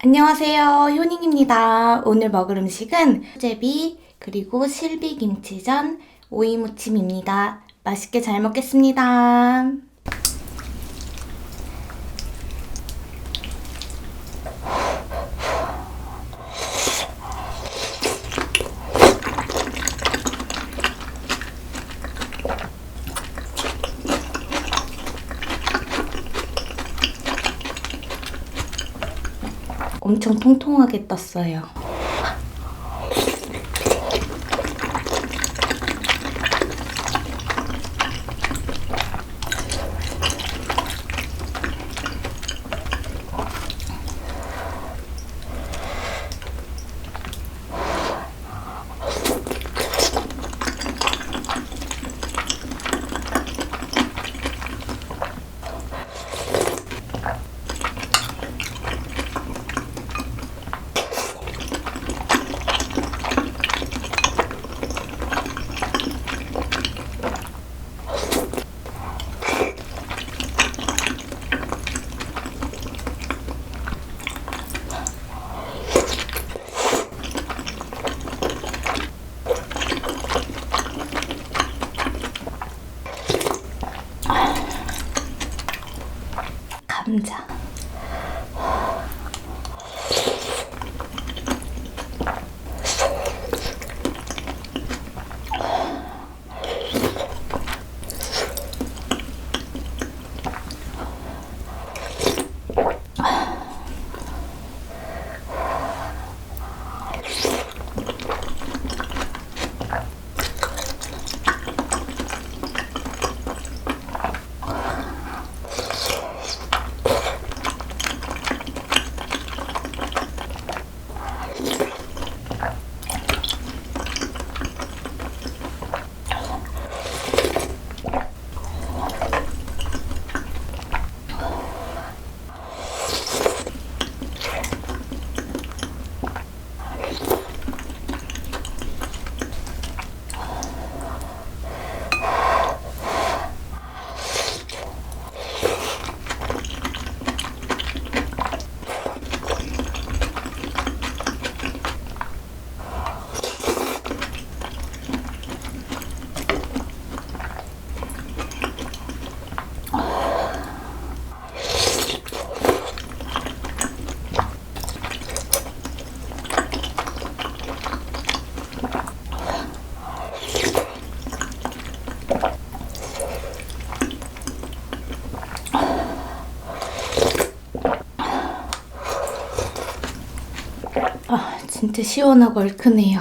안녕하세요. 효닝입니다. 오늘 먹을 음식은 수제비, 그리고 실비김치전, 오이무침입니다. 맛있게 잘 먹겠습니다. 엄청 통통하게 떴어요. 시원하고 얼큰해요.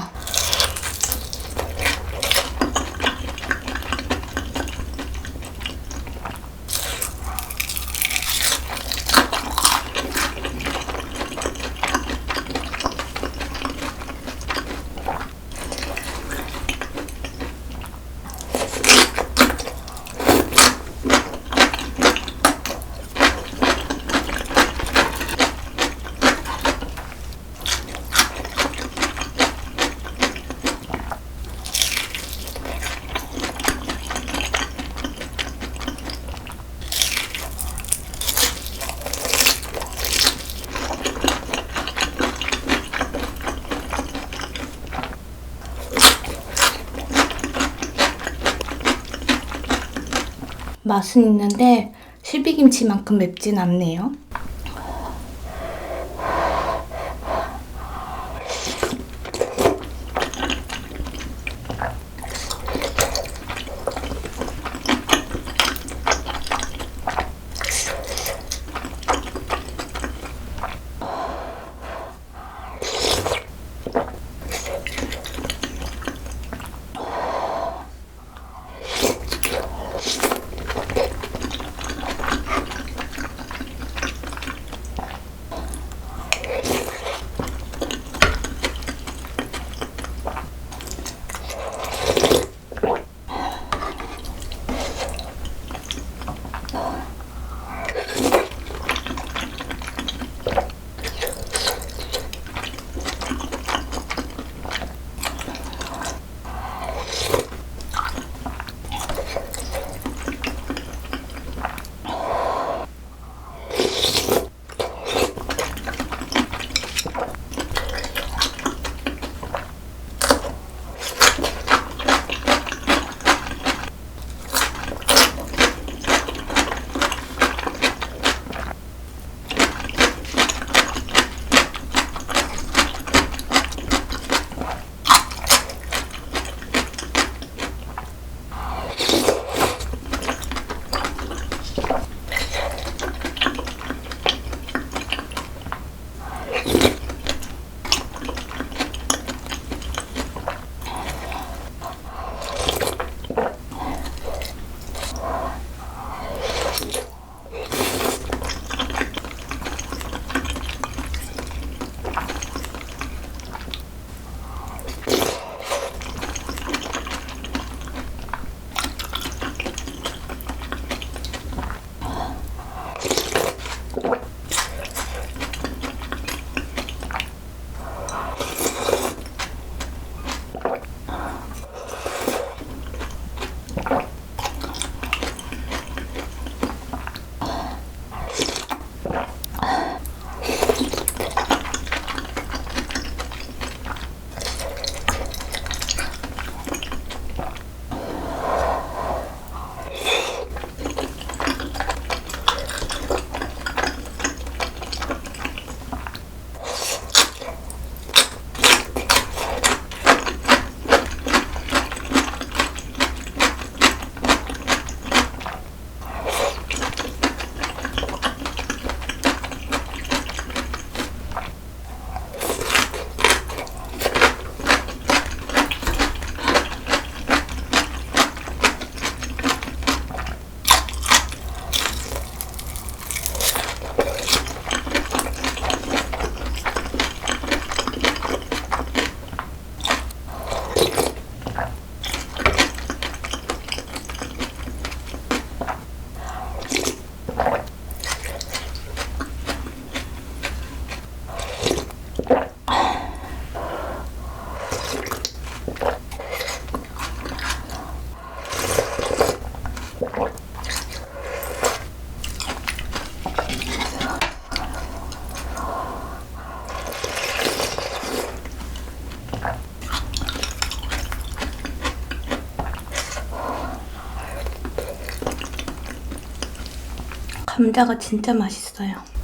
맛은 있는데 실비김치만큼 맵진 않네요. 감자가 진짜 맛있어요.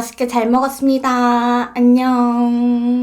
맛있게 잘 먹었습니다. 안녕.